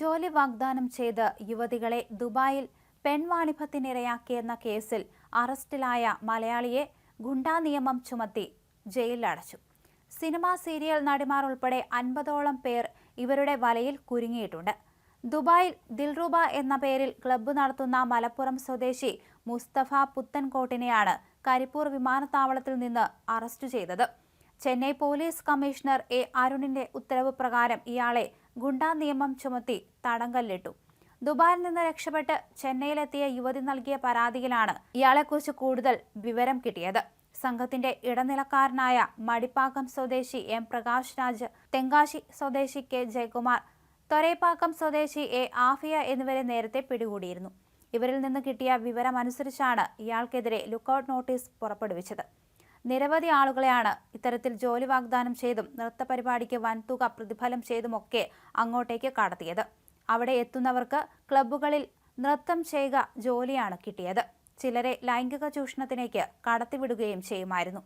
ജോലി വാഗ്ദാനം ചെയ്ത് യുവതികളെ ദുബായിൽ പെൺവാണിഭത്തിനിരയാക്കിയെന്ന കേസിൽ അറസ്റ്റിലായ മലയാളിയെ ഗുണ്ടാ നിയമം ചുമത്തി ജയിലിലടച്ചു. സിനിമാ സീരിയൽ നടിമാർ ഉൾപ്പെടെ അൻപതോളം പേർ ഇവരുടെ വലയിൽ കുരുങ്ങിയിട്ടുണ്ട്. ദുബായിൽ ദിൽറൂബ എന്ന പേരിൽ ക്ലബ്ബ് നടത്തുന്ന മലപ്പുറം സ്വദേശി മുസ്തഫ പുത്തൻകോട്ടിനെയാണ് കരിപ്പൂർ വിമാനത്താവളത്തിൽ നിന്ന് അറസ്റ്റ് ചെയ്തത്. ചെന്നൈ പോലീസ് കമ്മീഷണർ എ അരുണിന്റെ ഉത്തരവ് പ്രകാരം ഇയാളെ ഗുണ്ടാ നിയമം ചുമത്തി തടങ്കല്ലിട്ടു. ദുബായിൽ നിന്ന് രക്ഷപ്പെട്ട് ചെന്നൈയിലെത്തിയ യുവതി നൽകിയ പരാതിയിലാണ് ഇയാളെക്കുറിച്ച് കൂടുതൽ വിവരം കിട്ടിയത്. സംഘത്തിന്റെ ഇടനിലക്കാരനായ മടിപ്പാക്കം സ്വദേശി എം പ്രകാശ് രാജ് തെങ്കാശി സ്വദേശി കെ ജയകുമാർ തൊരേപ്പാക്കം സ്വദേശി എ ആഫിയ എന്നിവരെ നേരത്തെ പിടികൂടിയിരുന്നു. ഇവരിൽ നിന്ന് കിട്ടിയ വിവരമനുസരിച്ചാണ് ഇയാൾക്കെതിരെ ലുക്കൌട്ട് നോട്ടീസ് പുറപ്പെടുവിച്ചത്. നിരവധി ആളുകളെയാണ് ഇത്തരത്തിൽ ജോലി വാഗ്ദാനം ചെയ്തും നൃത്ത പരിപാടിക്ക് വൻതുക പ്രതിഫലം ചെയ്തുമൊക്കെ അങ്ങോട്ടേക്ക് കടത്തിയത്. അവിടെ എത്തുന്നവർക്ക് ക്ലബ്ബുകളിൽ നൃത്തം ചെയ്യുക ജോലിയാണ് കിട്ടിയത്. ചിലരെ ലൈംഗിക ചൂഷണത്തിലേക്ക് കടത്തിവിടുകയും ചെയ്യുമായിരുന്നു.